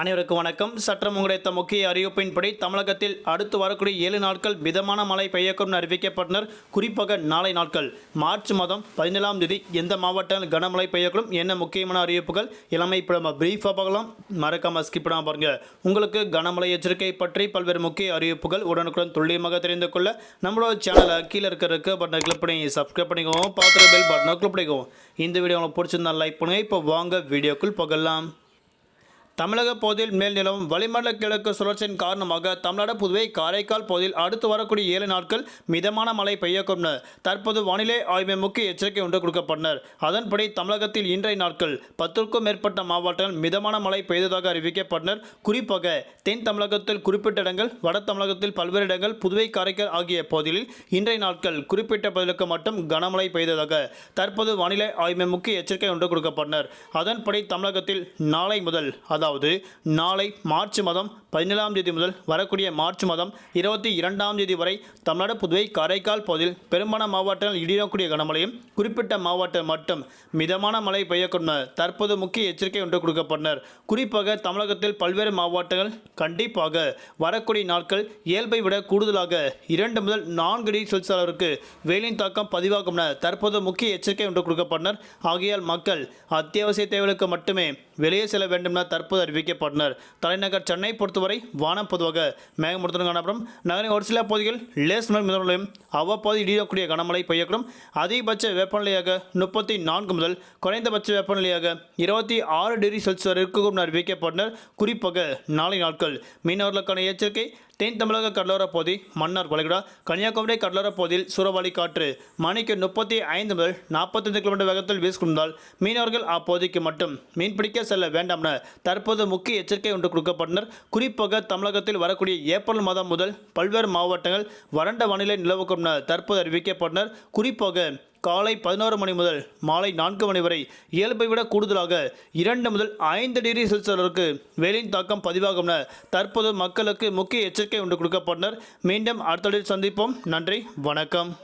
அனைவருக்கும் வணக்கம். சற்றம் கிடைத்த முக்கிய அறிவிப்பின்படி தமிழகத்தில் அடுத்து வரக்கூடிய ஏழு நாட்கள் மிதமான மழை பெய்யக்கும் அறிவிக்கப்பட்டனர். குறிப்பாக நாளை நாட்கள் மார்ச் மாதம் பதினேழாம் தேதி எந்த மாவட்டத்தில் கனமழை பெய்யக்கூடும் என்ன முக்கியமான அறிவிப்புகள்? இளமை இப்போ நம்ம பிரீஃபாக பார்க்கலாம். மறக்காம ஸ்கிப் பண்ணாமல் பாருங்க. உங்களுக்கு கனமழை எச்சரிக்கை பற்றி பல்வேறு முக்கிய அறிவிப்புகள் உடனுக்குடன் துல்லியமாக தெரிந்து கொள்ள நம்மளோட சேனலை கீழே இருக்கிற பட்டனை கிளிக் பண்ணி சப்ஸ்கிரைப் பண்ணிக்கோங்க. பார்த்துட்டு பெல் பட்டனை கிளிக் பண்ணிக்கோங்க. இந்த வீடியோ உங்களுக்கு பிடிச்சிருந்தா லைக் பண்ணுங்க. இப்போ வாங்க வீடியோக்குள் போகலாம். தமிழக பகுதியில் மேல் நிலவும் வளிமண்டல கிழக்கு சுழற்சியின் காரணமாக தமிழ்நாடு புதுவை காரைக்கால் பகுதியில் அடுத்து வரக்கூடிய ஏழு நாட்கள் மிதமான மழை பெய்யக்கும் தற்போது வானிலை ஆய்வு முக்கிய எச்சரிக்கை ஒன்று கொடுக்கப்பட்டனர். அதன்படி தமிழகத்தில் இன்றைய நாட்கள் பத்திற்கும் மேற்பட்ட மாவட்டங்கள் மிதமான மழை பெய்ததாக அறிவிக்கப்பட்டனர். குறிப்பாக தென் தமிழகத்தில் குறிப்பிட்ட இடங்கள் வட தமிழகத்தில் பல்வேறு இடங்கள் புதுவை காரைக்கால் ஆகிய பகுதிகளில் இன்றைய நாட்கள் குறிப்பிட்ட பகுதிகளுக்கு மட்டும் கனமழை பெய்ததாக தற்போது வானிலை ஆய்வு முக்கிய எச்சரிக்கை ஒன்று கொடுக்கப்பட்டனர். அதன்படி தமிழகத்தில் நாளை முதல் அதாவது நாளை மார்ச் மாதம் பதினேழாம் தேதி முதல் வரக்கூடிய மார்ச் மாதம் இருபத்தி இரண்டாம் தேதி வரை தமிழ்நாடு புதுவை காரைக்கால் பகுதியில் பெரும்பாலான மாவட்டங்கள் இடியக்கூடிய கனமழையும் குறிப்பிட்ட மாவட்டம் மட்டும் மிதமான மழை பெய்யக்கூடும் தற்போது முக்கிய எச்சரிக்கை ஒன்று கொடுக்கப்பட்டனர். குறிப்பாக தமிழகத்தில் பல்வேறு மாவட்டங்கள் கண்டிப்பாக வரக்கூடிய நாட்கள் இயல்பை விட கூடுதலாக இரண்டு முதல் நான்கு டிகிரி செல்சியஸ் அளவிற்கு வெயிலின் தாக்கம் பதிவாகும் என தற்போது முக்கிய எச்சரிக்கை ஒன்று கொடுக்கப்பட்டனர். ஆகையால் மக்கள் அத்தியாவசிய தேவைகளுக்கு மட்டுமே வெளியே செல்ல வேண்டும் என தற்போது அறிவிக்கப்பட்டனர். தலைநகர் சென்னை பொறுத்த பொறுத்தவரை வானம் பொதுவாக மேகமூட்டத்துடன் காணப்படும். நகரின் ஒரு சில பகுதிகள் லேஸ் முதல் மிதமலையும் அவ்வப்போது இடியக்கூடிய கனமழை பெய்யக்கூடும். அதிகபட்ச வெப்பநிலையாக முப்பத்தி நான்கு முதல் குறைந்தபட்ச வெப்பநிலையாக இருபத்தி ஆறு டிகிரி செல்சியஸ் வரை இருக்கும் அறிவிக்கப்பட்டனர். குறிப்பாக நாளை நாட்கள் மீனவர்களுக்கான எச்சரிக்கை தென் தமிழக கடலோரப் பகுதி மன்னார் வளைகுடா கன்னியாகுமரி கடலோரப் பகுதியில் சூறாவளி காற்று மணிக்கு முப்பத்தி ஐந்து முதல் நாற்பத்தைந்து கிலோமீட்டர் வேகத்தில் வீசிக்கொண்டால் மீனவர்கள் அப்பகுதிக்கு மட்டும் மீன்பிடிக்க செல்ல வேண்டாம் என தற்போது முக்கிய எச்சரிக்கை ஒன்று கொடுக்கப்பட்டனர். குறிப்பாக தமிழகத்தில் வரக்கூடிய ஏப்ரல் மாதம் முதல் பல்வேறு மாவட்டங்கள் வறண்ட வானிலை நிலவுக்கும் என தற்போது அறிவிக்கப்பட்டனர். குறிப்பாக காலை பதினோரு மணி முதல் மாலை நான்கு மணி வரை இயல்பை விட கூடுதலாக இரண்டு முதல் ஐந்து டிகிரி செல்சியஸ் அளவுக்கு வெயிலின் தாக்கம் பதிவாகும் என தற்போது மக்களுக்கு முக்கிய எச்சரிக்கை ஒன்று கொடுக்கப்பட்டனர். மீண்டும் அடுத்த சந்திப்போம். நன்றி. வணக்கம்.